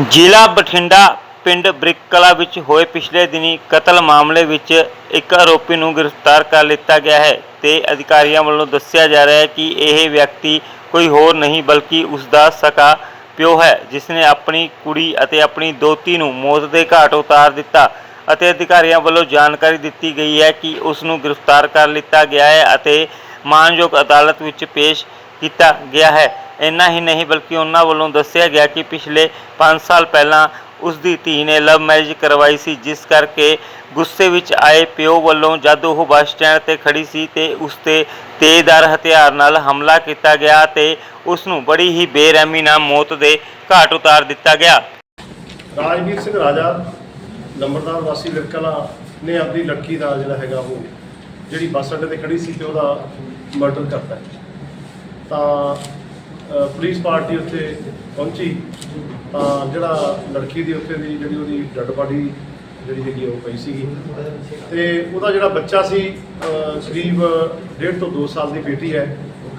ਜ਼ਿਲ੍ਹਾ ਬਠਿੰਡਾ ਪਿੰਡ ਬ੍ਰਿਕਕਲਾ ਵਿੱਚ ਹੋਏ ਪਿਛਲੇ ਦਿਨੀ ਕਤਲ ਮਾਮਲੇ ਵਿੱਚ ਇੱਕ ਆਰੋਪੀ ਨੂੰ ਗ੍ਰਿਫਤਾਰ ਕਰ ਲਿੱਤਾ ਗਿਆ ਹੈ ਤੇ ਅਧਿਕਾਰੀਆਂ ਵੱਲੋਂ ਦੱਸਿਆ ਜਾ ਰਿਹਾ ਹੈ ਕਿ ਇਹ ਵਿਅਕਤੀ ਕੋਈ ਹੋਰ ਨਹੀਂ ਬਲਕਿ ਉਸ ਦਾ ਸਕਾ ਪਿਓ ਹੈ ਜਿਸ ਨੇ ਆਪਣੀ ਕੁੜੀ ਅਤੇ ਆਪਣੀ ਦੋਤੀ ਨੂੰ ਮੌਤ ਦੇ ਘਾਟ ਉਤਾਰ ਦਿੱਤਾ ਅਤੇ ਅਧਿਕਾਰੀਆਂ ਵੱਲੋਂ ਜਾਣਕਾਰੀ ਦਿੱਤੀ ਗਈ ਹੈ ਕਿ ਉਸ ਨੂੰ ਗ੍ਰਿਫਤਾਰ ਕਰ ਲਿੱਤਾ ਗਿਆ ਹੈ ਅਤੇ ਮਾਨਯੋਗ ਅਦਾਲਤ ਵਿੱਚ ਪੇਸ਼ ਕੀਤਾ ਗਿਆ ਹੈ। ਇੰਨਾ ਹੀ ਨਹੀਂ ਬਲਕਿ ਉਹਨਾਂ ਵੱਲੋਂ ਦੱਸਿਆ ਗਿਆ ਕਿ ਪਿਛਲੇ 5 ਸਾਲ ਪਹਿਲਾਂ ਉਸ ਦੀ ਧੀ ਨੇ ਲਵ ਮੈਰਿਜ ਕਰਵਾਈ ਸੀ, ਜਿਸ ਕਰਕੇ ਗੁੱਸੇ ਵਿੱਚ ਆਏ ਪਿਓ ਵੱਲੋਂ ਜਦ ਉਹ ਬੱਸ ਸਟੈਂਡ ਤੇ ਖੜੀ ਸੀ ਤੇ ਉਸ ਤੇ ਤੇਜ਼ਦਾਰ ਹਥਿਆਰ ਨਾਲ ਹਮਲਾ ਕੀਤਾ ਗਿਆ ਤੇ ਉਸ ਨੂੰ ਬੜੀ ਹੀ ਬੇਰਹਿਮੀ ਨਾਲ ਮੌਤ ਦੇ ਘਾਟ ਉਤਾਰ ਦਿੱਤਾ ਗਿਆ। ਰਾਜਵੀਰ ਸਿੰਘ ਰਾਜਾ, ਨੰਬਰਦਾਰ ਵਾਸੀ ਵਿਰਕਲਾ ਨੇ ਆਪਣੀ ਲੜਕੀ ਦਾ ਜਿਹੜਾ ਹੈਗਾ ਉਹ ਜਿਹੜੀ ਬੱਸ ਅੱਡੇ ਤੇ ਖੜੀ ਸੀ ਤੇ ਉਹਦਾ ਮਰਡਰ ਕਰਤਾ ਤਾਂ ਪੁਲਿਸ ਪਾਰਟੀ ਉੱਥੇ ਪਹੁੰਚੀ। ਤਾਂ ਜਿਹੜਾ ਲੜਕੀ ਦੀ ਉੱਥੇ ਦੀ ਜਿਹੜੀ ਉਹਦੀ ਡੈਡ ਬਾਡੀ ਜਿਹੜੀ ਹੈਗੀ ਉਹ ਪਈ ਸੀਗੀ। ਤੇ ਉਹਦਾ ਜਿਹੜਾ ਬੱਚਾ ਸੀ ਕਰੀਬ ਡੇਢ ਤੋਂ 2 ਸਾਲ ਦੀ ਬੇਟੀ ਹੈ।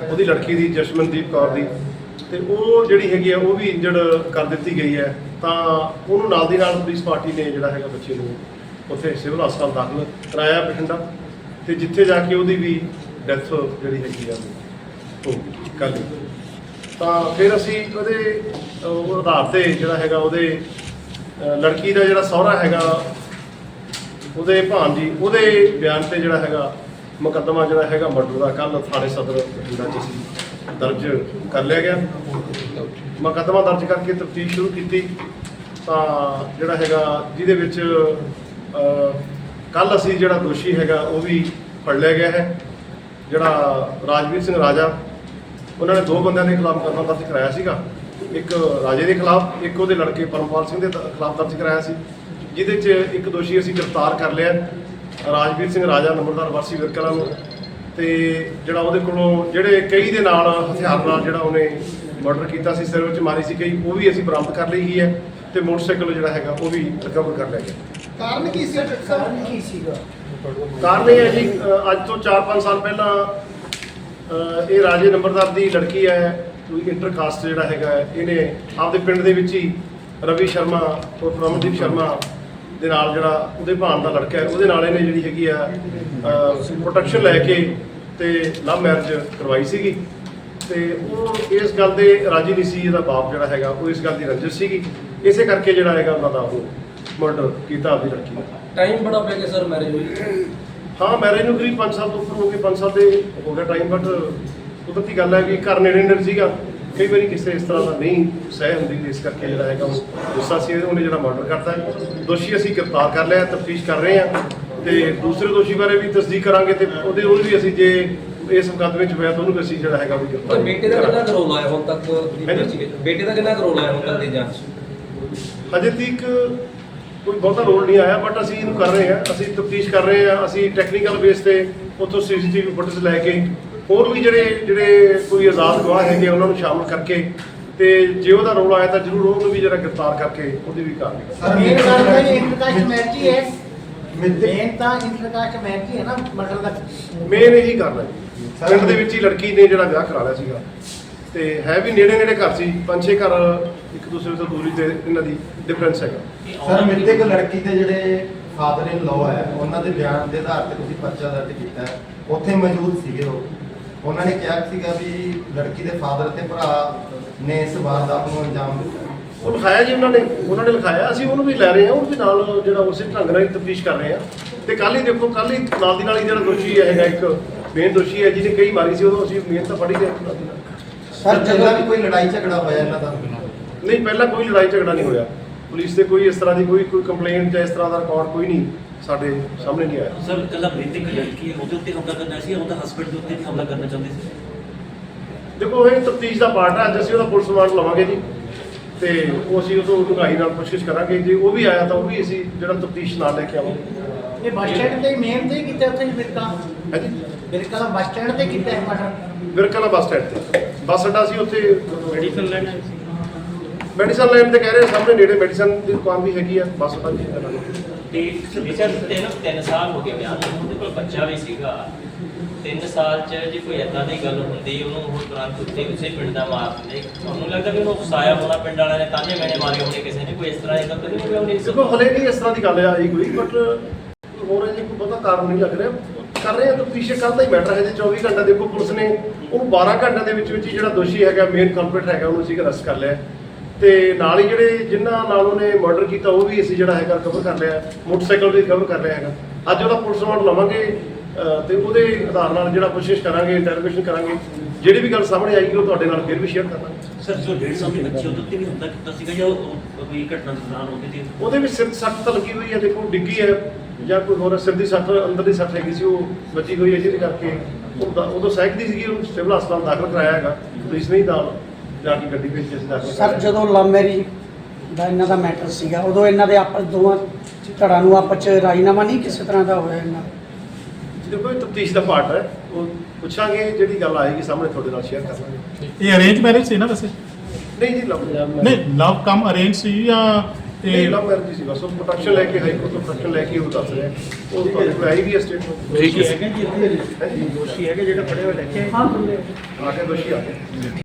ਉਹਦੀ ਲੜਕੀ ਦੀ, ਜਸ਼ਮਨਦੀਪ ਕੌਰ ਦੀ। ਤੇ ਉਹ ਜਿਹੜੀ ਹੈਗੀ ਆ, ਉਹ ਵੀ ਇੰਜਰਡ ਕਰ ਦਿੱਤੀ ਗਈ ਹੈ। ਤਾਂ ਉਹਨੂੰ ਨਾਲ ਦੀ ਨਾਲ ਪੁਲਿਸ ਪਾਰਟੀ ਨੇ ਜਿਹੜਾ ਹੈਗਾ ਬੱਚੇ ਨੂੰ ਉੱਥੇ ਸਿਵਲ ਹਸਪਤਾਲ ਦਾਖਲ ਕਰਾਇਆ ਬਠਿੰਡਾ। ਤੇ ਜਿੱਥੇ ਜਾ ਕੇ ਉਹਦੀ ਵੀ ਡੈਥ ਜਿਹੜੀ ਹੈਗੀ ਆ, ਉਹ ਕਰ ਤਾਂ ਫਿਰ ਅਸੀਂ ਉਹਦੇ ਉਹ ਆਧਾਰ ਤੇ ਜਿਹੜਾ ਹੈਗਾ ਉਹਦੇ ਅਹ, ਲੜਕੀ ਦਾ ਜਿਹੜਾ ਸਹੁਰਾ ਹੈਗਾ ਉਹਦੇ ਭਾਣਜੀ ਉਹਦੇ ਬਿਆਨ ਤੇ ਜਿਹੜਾ ਹੈਗਾ ਮੁਕੱਦਮਾ ਜਿਹੜਾ ਹੈਗਾ ਮਰਡਰ ਦਾ ਕੱਲ ਥਾਣੇ ਸਦਰ ਬਠਿੰਡਾ 'ਚ ਅਸੀਂ ਦਰਜ ਕਰ ਲਿਆ ਗਿਆ। ਮੁਕੱਦਮਾ ਦਰਜ ਕਰਕੇ ਤਫਤੀਸ਼ ਸ਼ੁਰੂ ਕੀਤੀ। ਤਾਂ ਜਿਹੜਾ ਹੈਗਾ ਜਿਹਦੇ ਵਿੱਚ ਕੱਲ ਅਸੀਂ ਜਿਹੜਾ ਦੋਸ਼ੀ ਹੈਗਾ ਉਹ ਵੀ ਫੜ ਲਿਆ ਗਿਆ ਹੈ। ਜਿਹੜਾ ਰਾਜਵੀਰ ਸਿੰਘ ਰਾਜਾ ਉਹਨਾਂ ਨੇ ਦੋ ਬੰਦਿਆਂ ਦੇ ਖਿਲਾਫ ਮੁਕੱਦਮਾ ਦਰਜ ਕਰਾਇਆ ਸੀਗਾ। ਇੱਕ ਰਾਜੇ ਦੇ ਖਿਲਾਫ ਇੱਕ ਉਹਦੇ ਲੜਕੇ ਪਰਮਪਾਲ ਸਿੰਘ ਦੇ ਖਿਲਾਫ ਦਰਜ ਕਰਾਇਆ ਸੀ। ਜਿਹਦੇ 'ਚ ਇੱਕ ਦੋਸ਼ੀ ਅਸੀਂ ਗ੍ਰਿਫਤਾਰ ਕਰ ਲਿਆ। ਰਾਜਵੀਰ ਸਿੰਘ ਰਾਜਾ ਨੰਬਰਦਾਰ ਵਾਸੀ ਵਿਰਕਲਾ ਨੂੰ। ਤੇ ਜਿਹੜਾ ਉਹਦੇ ਕੋਲੋਂ ਜਿਹੜੇ ਕਈ ਦੇ ਨਾਲ ਹਥਿਆਰ ਨਾਲ ਜਿਹੜਾ ਉਹਨੇ ਮਰਡਰ ਕੀਤਾ ਸੀ ਸਿਰ ਵਿੱਚ ਮਾਰੀ ਸੀ ਕਈ ਉਹ ਵੀ ਅਸੀਂ ਬਰਾਮਦ ਕਰ ਲਈ ਗਈ ਹੈ ਤੇ ਮੋਟਰਸਾਈਕਲ ਜਿਹੜਾ ਹੈਗਾ ਉਹ ਵੀ ਰਿਕਵਰ ਕਰ ਲਿਆ ਗਿਆ। ਕਾਰਨ ਕੀ ਸੀ? ਕਾਰਨ ਕੀ ਸੀਗਾ? ਕਾਰਨ ਇਹ ਹੈ ਜੀ ਅੱਜ ਤੋਂ 4-5 ਸਾਲ ਪਹਿਲਾਂ ਇਹ ਰਾਜੇ ਨੰਬਰਦਾਰ ਦੀ ਲੜਕੀ ਹੈ ਇੰਟਰ ਕਾਸਟ ਜਿਹੜਾ ਹੈਗਾ ਇਹਨੇ ਆਪਦੇ ਪਿੰਡ ਦੇ ਵਿੱਚ ਹੀ ਰਵੀ ਸ਼ਰਮਾ ਔਰ ਰਮਨਦੀਪ ਸ਼ਰਮਾ ਦੇ ਨਾਲ ਜਿਹੜਾ ਉਹਦੇ ਭਾਣ ਦਾ ਲੜਕਾ ਹੈ, ਉਹਦੇ ਨਾਲ ਇਹਨੇ ਜਿਹੜੀ ਹੈਗੀ ਆ ਪ੍ਰੋਟੈਕਸ਼ਨ ਲੈ ਕੇ ਤੇ ਲਵ ਮੈਰਿਜ ਕਰਵਾਈ ਸੀਗੀ। ਤੇ ਉਹ ਇਸ ਗੱਲ ਦੇ ਰਾਜੀ ਨਹੀਂ ਸੀ, ਇਹਦਾ ਬਾਪ ਜਿਹੜਾ ਹੈਗਾ, ਉਹ ਇਸ ਗੱਲ ਦੀ ਰੰਜਿਸ਼ ਸੀਗੀ। ਇਸੇ ਕਰਕੇ ਜਿਹੜਾ ਹੈਗਾ ਉਹਨਾਂ ਦਾ ਉਹ ਮਰਡਰ ਕੀਤਾ ਆਪਦੀ ਲੜਕੀ ਦਾ ਟਾਈਮ ਬੜਾ ਪੈ ਗਿਆ ਸਰ ਮੈਰਿਜ ਹੋਈ। ਹਾਂ ਮੈਰਿਜ ਨੂੰ ਕਰੀਬ 5 ਸਾਲ ਤੋਂ ਉੱਪਰ ਹੋ ਗਏ 5 ਸਾਲ ਦੇ ਹੋ ਗਿਆ ਟਾਈਮ ਬਟ ਕੁਦਰਤੀ ਗੱਲ ਹੈ ਕਿ ਘਰ ਨੇੜੇ ਨੇੜੇ ਸੀਗਾ ਕਈ ਵਾਰੀ ਕਿਸੇ ਇਸ ਤਰ੍ਹਾਂ ਦਾ ਨਹੀਂ ਸਹਿ ਹੁੰਦੀ ਇਸ ਕਰਕੇ ਜਿਹੜਾ ਹੈਗਾ ਉਹ ਗੁੱਸਾ ਸੀ ਉਹਨੇ ਜਿਹੜਾ ਮਰਡਰ ਕਰਤਾ ਹੈ ਦੋਸ਼ੀ ਅਸੀਂ ਗ੍ਰਿਫਤਾਰ ਕਰ ਲਿਆ ਤਫਤੀਸ਼ ਕਰ ਰਹੇ ਹਾਂ ਤੇ ਦੂਸਰੇ ਦੋਸ਼ੀ ਬਾਰੇ ਵੀ ਤਸਦੀਕ ਕਰਾਂਗੇ ਤੇ ਉਹਦੇ ਉਹਨੂੰ ਵੀ ਅਸੀਂ ਜੇ ਇਸ ਮੁਕੱਦਮੇ 'ਚ ਹੋਇਆ ਤਾਂ ਉਹਨੂੰ ਵੀ ਅਸੀਂ ਜਿਹੜਾ ਹੈਗਾ ਤੇ ਗ੍ਰਿਫਤਾਰ ਬੇਟੇ ਦਾ ਕਿੰਨਾ। ਕਰੋਲ ਆਇਆ ਹੁਣ ਤੱਕ? ਬੇਟੇ ਦਾ ਕਿੰਨਾ ਕਰੋਲ ਆਇਆ ਹੁਣ ਤੱਕ ਦੀ ਜਾਂਚ? ਹਜੇ ਤੱਕ ਕੋਈ ਬਹੁਤਾ ਰੋਲ ਨਹੀਂ ਆਇਆ ਬਟ ਅਸੀਂ ਇਹਨੂੰ ਕਰ ਰਹੇ ਹਾਂ ਅਸੀਂ ਤਫਤੀਸ਼ ਕਰ ਰਹੇ ਹਾਂ ਅਸੀਂ ਟੈਕਨੀਕਲ ਬੇਸ ਤੇ ਉੱਥੋਂ ਸੀਸੀਟੀਵੀ ਫੁਟੇਜ ਲੈ ਕੇ ਹੋਰ ਵੀ ਜਿਹੜੇ ਜਿਹੜੇ ਕੋਈ ਆਜ਼ਾਦ ਗਵਾਹ ਹੈਗੇ ਉਹਨਾਂ ਨੂੰ ਸ਼ਾਮਲ ਕਰਕੇ ਤੇ ਜੇ ਉਹਦਾ ਰੋਲ ਆਇਆ ਤਾਂ ਜ਼ਰੂਰ ਉਹਨੂੰ ਵੀ ਜਿਹੜਾ ਗ੍ਰਿਫਤਾਰ ਕਰਕੇ ਉਹਦੀ ਵੀ ਕਾਰਵਾਈ ਸਰ ਮੇਨ ਗੱਲ ਤਾਂ ਇਹ ਇੰਟਰਕਾਸਟ ਮੈਚ ਹੀ। ਹੈ ਮੇਨ ਤਾਂ ਇੰਟਰਕਾਸਟ ਮੈਚ ਹੀ ਹੈ ਨਾ ਮਟਰ ਦਾ ਮੇਨ ਇਹੀ ਕਰਨਾ ਜੀ ਪਿੰਡ ਦੇ ਵਿੱਚ ਹੀ ਲੜਕੀ ਨੇ ਜਿਹੜਾ ਵਿਆਹ ਕਰਾ ਲਿਆ ਸੀਗਾ। ਤੇ ਹੈ ਵੀ ਨੇੜੇ ਨੇੜੇ ਘਰ ਸੀ ਪੰਜ ਛੇ ਘਰ ਇੱਕ ਦੂਸਰੇ ਤੋਂ ਦੂਰੀ ਤੇ ਇਹਨਾਂ ਦੀ ਡਿਫਰੈਂਸ ਹੈਗਾ। ਸਰ ਮ੍ਰਿਤਕ ਲੜਕੀ ਦੇ ਜਿਹੜੇ ਫਾਦਰ ਇਨ ਲਾਅ ਹੈ ਉਹਨਾਂ ਦੇ ਬਿਆਨ ਦੇ ਆਧਾਰ ਤੇ ਤੁਸੀਂ ਪਰਚਾ ਦਰਜ ਕੀਤਾ ਹੈ। ਉੱਥੇ ਮੌਜੂਦ ਸੀਗੇ ਉਹ। ਉਹਨਾਂ ਨੇ ਕਿਹਾ ਸੀਗਾ ਵੀ ਲੜਕੀ ਦੇ ਫਾਦਰ ਤੇ ਭਰਾ ਨੇ ਇਸ ਵਾਰਦਾਤ ਨੂੰ ਅੰਜਾਮ ਦਿੱਤਾ। ਉਹ ਲਿਖਾਇਆ ਜੀ ਉਹਨਾਂ ਨੇ ਉਹਨਾਂ ਨੇ ਲਿਖਾਇਆ ਅਸੀਂ ਉਹਨੂੰ ਵੀ ਲੈ ਰਹੇ ਹਾਂ ਉਹਦੇ ਨਾਲ ਜਿਹੜਾ ਉਸੇ ਢੰਗ ਨਾਲ ਹੀ ਤਫਤੀਸ਼ ਕਰ ਰਹੇ ਹਾਂ। ਤੇ ਕੱਲ ਹੀ ਦੇਖੋ ਕੱਲ ਹੀ ਨਾਲ ਦੀ ਨਾਲ ਹੀ ਜਿਹੜਾ ਦੋਸ਼ੀ ਹੈਗਾ ਇੱਕ ਮੇਨ ਦੋਸ਼ੀ ਹੈ ਜਿਹਨੇ ਕਈ ਮਾਰੀ ਸੀ ਉਦੋਂ ਅਸੀਂ ਮੇਨ ਤਾਂ ਫੜੀ ਦੀ। ਸਰ ਜਦੋਂ ਵੀ ਕੋਈ ਲੜਾਈ ਝਗੜਾ ਹੋਇਆ ਇਹਨਾਂ ਦਾ? ਨਹੀਂ ਪਹਿਲਾਂ ਕੋਈ ਲੜਾਈ ਝਗੜਾ ਨਹੀਂ ਹੋਇਆ। ਪੁਲਿਸ ਤੇ ਕੋਈ ਇਸ ਤਰ੍ਹਾਂ ਦੀ ਕੋਈ ਕੋਈ ਕੰਪਲੇਂਟ ਜਾਂ ਇਸ ਤਰ੍ਹਾਂ ਦਾ ਰਿਕਾਰਡ ਕੋਈ ਨਹੀਂ ਸਾਡੇ ਸਾਹਮਣੇ ਨਹੀਂ ਆਇਆ। ਸਰ ਕੱਲਾ ਮ੍ਰਿਤਕ ਲੜਕੀ ਹੈ ਉਹਦੇ ਉੱਤੇ ਹਮਲਾ ਕਰਨਾ ਸੀ ਉਹਦਾ ਹਸਬੰਡ ਦੇ ਉੱਤੇ ਵੀ ਹਮਲਾ ਕਰਨਾ ਚਾਹੁੰਦੇ ਸੀ? ਦੇਖੋ ਇਹ ਤਫਤੀਸ਼ ਦਾ ਪਾਰਟ ਹੈ ਅੱਜ ਅਸੀਂ ਉਹਦਾ ਪੁਲਿਸ ਰਿਮਾਂਡ ਲਵਾਂਗੇ ਜੀ। ਤੇ ਉਹ ਅਸੀਂ ਉਹਨੂੰ ਢੁਕਾਈ ਨਾਲ ਕੋਸ਼ਿਸ਼ ਕਰਾਂਗੇ। ਜੇ ਉਹ ਵੀ ਆਇਆ ਤਾਂ ਉਹ ਵੀ ਅਸੀਂ ਜਿਹੜਾ ਤਫਤੀਸ਼ ਨਾਲ ਲੈ ਕੇ ਆਵਾਂਗੇ। ਇਹ ਬੱਸ ਸਟੈਂਡ ਤੇ ਮੇਨ ਤੇ ਹੀ ਕੀਤਾ ਉੱਥੇ ਬਿਰਕਾ ਹੈ ਜੀ ਬਿਰਕਾ ਦਾ ਬੱਸ ਸਟੈਂਡ ਤੇ ਕੀਤਾ ਹੈ ਮਟਰ ਵਿਰਕਲਾ ਬੱਸ ਸਟੈਂਡ ਤੇ। ਬੱਸ ਅੱਡਾ ਸੀ ਉੱਥੇ। ਮੈਡੀਸਨ ਲੈਣ ਮੈਡੀਸਨ ਲੈਣ ਤੇ ਕਹਿ ਰਹੇ ਸਾਹਮਣੇ ਨੇੜੇ ਮੈਡੀਸਨ ਦੀ ਦੁਕਾਨ ਵੀ ਹੈਗੀ ਆ ਬੱਸ ਅੱਡਾ ਜੀ। ਨੂੰ ਤੇ ਸਰ ਤਿੰਨ ਤਿੰਨ ਸਾਲ ਹੋ ਗਏ ਵਿਆਹ ਨੂੰ ਉਹਦੇ ਕੋਲ ਬੱਚਾ ਵੀ ਸੀਗਾ। ਤਿੰਨ ਸਾਲ ਚ ਜੇ ਕੋਈ ਏਦਾਂ ਦੀ ਗੱਲ ਹੁੰਦੀ ਉਹਨੂੰ ਉਹ ਤੁਰੰਤ ਉੱਤੇ ਉਸੇ ਪਿੰਡ ਦਾ ਮਾਰ ਦਿੰਦੇ। ਤੁਹਾਨੂੰ ਲੱਗਦਾ ਵੀ ਉਹਨੂੰ ਫਸਾਇਆ ਹੋਣਾ ਪਿੰਡ ਵਾਲਿਆਂ ਨੇ ਤਾਂਨੇ ਮੈਨੇ ਮਾਰੇ ਹੋਣੇ ਕਿਸੇ ਨੇ। ਕੋਈ ਇਸ ਤਰ੍ਹਾਂ ਦੀ ਗੱਲ ਤਾਂ ਨਹੀਂ ਹੋਈ ਉਹਨੇ ਦੇਖੋ ਹਲੇ ਨਹੀਂ ਇਸ ਤਰ੍ਹਾਂ ਦੀ ਗੱਲ ਆਈ ਕੋਈ ਬਟ ਹੋਰ ਅਜੇ ਕੋਈ ਬਹੁਤਾ ਕਾਰਨ ਨਹੀਂ ਲੱਗ ਰਿਹਾ। ਕਰ ਰਹੇ ਆ ਤਾਂ ਪਿੱਛੇ ਕੱਲ ਦਾ ਹੀ ਮੈਟਰ ਹੈ ਜੀ 24 ਘੰਟੇ ਦੇਖੋ ਪੁਲਿਸ ਨੇ ਉਹਨੂੰ 12 ਘੰਟੇ ਦੇ ਵਿੱਚ ਵਿੱਚ ਹੀ ਜਿਹੜਾ ਦੋਸ਼ੀ ਹੈਗਾ ਮੇਨ ਕਲਪਰੇਟ ਹੈਗਾ ਉਹਨੂੰ ਅਸੀਂ ਅਰੈਸਟ ਕਰ ਲਿਆ। ਤੇ ਨਾਲ ਹੀ ਜਿਹੜੇ ਜਿਨ੍ਹਾਂ ਨਾਲ ਉਹਨੇ ਮਰਡਰ ਕੀਤਾ ਉਹ ਵੀ ਅਸੀਂ ਜਿਹੜਾ ਹੈਗਾ ਕਵਰ ਕਰ ਲਿਆ। ਮੋਟਰਸਾਈਕਲ ਵੀ ਕਵਰ ਕਰ ਲਿਆ ਹੈਗਾ। ਅੱਜ ਉਹਦਾ ਪੁਲਿਸ ਰਿਮਾਂਡ ਲਵਾਂਗੇ ਤੇ ਉਹਦੇ ਆਧਾਰ ਨਾਲ ਜਿਹੜਾ ਕੋਸ਼ਿਸ਼ ਕਰਾਂਗੇ ਇੰਟਰੋਗੇਸ਼ਨ ਕਰਾਂਗੇ। ਜਿਹੜੀ ਵੀ ਗੱਲ ਸਾਹਮਣੇ ਆਏਗੀ ਉਹ ਤੁਹਾਡੇ ਨਾਲ ਫਿਰ ਵੀ ਸ਼ੇਅਰ ਕਰਾਂਗੇ। ਸਰ ਜੋ ਡੇਢ ਸਾਲ ਦੀ ਬੱਚੀ ਉਹਦੇ ਉੱਤੇ ਵੀ ਹਮਲਾ ਕੀਤਾ ਸੀਗਾ ਜਾਂ ਕੋਈ ਘਟਨਾ ਦੌਰਾਨ ਉਹਦੇ ਤੇ ਉਹਦੇ ਵਿੱਚ ਸਿਰ ਸੱਟ ਤਾਂ ਲੱਗੀ ਹੋਈ ਹੈ ਦੇਖੋ ਡਿੱਗੀ ਹੈ। ਜਾਂ ਕੋਈ ਹੋਰ ਸਿਰ ਦੀ ਸੱਟ ਅੰਦਰ ਦੀ ਸੱਟ ਹੈਗੀ ਸੀ ਉਹ ਬਚੀ ਹੋਈ ਹੈ ਜਿਹਦੇ ਕਰਕੇ ਉਹ ਦਾ- ਉਦੋਂ ਸਹਿਕਦੀ ਸੀਗੀ ਉਹਨੂੰ ਸਿਵਲ ਹਸਪਤਾਲ ਦਾਖਲ ਕਰਾਇਆ ਹੈਗਾ ਪੁਲਿਸ ਨੇ ਹੀ ਨਾਲ ਜਾ ਕੇ ਗੱਡੀ ਵਿੱਚ ਅਸੀਂ ਦਾਖਲ ਸਰ ਕਰਾਇਆ। ਜਦੋਂ ਲਵ ਮੈਰਿਜ ਦਾ ਇਹਨਾਂ ਦਾ ਮੈਟਰ ਸੀਗਾ ਉਦੋਂ ਇਹਨਾਂ ਦੇ ਆਪਸ ਦੋਵਾਂ ਧੜਾਂ ਨੂੰ ਆਪਸ ਚ ਰਾਜੀਨਾਮਾ ਨਹੀਂ ਕਿਸੇ ਤਰ੍ਹਾਂ ਦਾ ਹੋਇਆ ਇਹਨਾਂ ਦੇਖੋ ਇਹ ਤਫਤੀਸ਼ ਦਾ ਪਾਰਟ ਹੈ ਉਹ ਪੁੱਛਾਂਗੇ ਜਿਹੜੀ ਗੱਲ ਆਏਗੀ ਸਾਹਮਣੇ ਤੁਹਾਡੇ ਨਾਲ ਸ਼ੇਅਰ ਕਰਾਂਗੇ। ਇਹ ਅਰੇਂਜ ਮੈਰਿਜ ਸੀ ਨਾ ਵੈਸੇ? ਨਹੀਂ ਜੀ ਲਵ ਨਹੀਂ ਲਵ ਕਮ ਅਰੇਂਜ ਸੀ ਜਾਂ ਇਹ ਇਹ ਲਵ ਮੈਰਿਜ ਸੀ ਬਸ ਉਹ ਪ੍ਰੋਟੈਕਸ਼ਨ ਲੈ ਕੇ ਹਾਈ ਕੋਰਟ ਤੋਂ ਪ੍ਰੋਟੈਕਸ਼ਨ ਲੈ ਕੇ ਉਹ ਦੱਸ ਰਿਹਾ। ਉਹ ਤੁਹਾਡੇ ਕੋਲ ਆਈ ਵੀ ਹੈ ਸਟੇਟਮੈਂਟ ਠੀਕ ਹੈ। ਦੋਸ਼ੀ ਹੈਗੇ ਜਿਹੜੇ ਫੜੇ ਹੋਏ ਲੈ ਕੇ ਆ ਕੇ ਦੋਸ਼ੀ ਆ ਗਏ।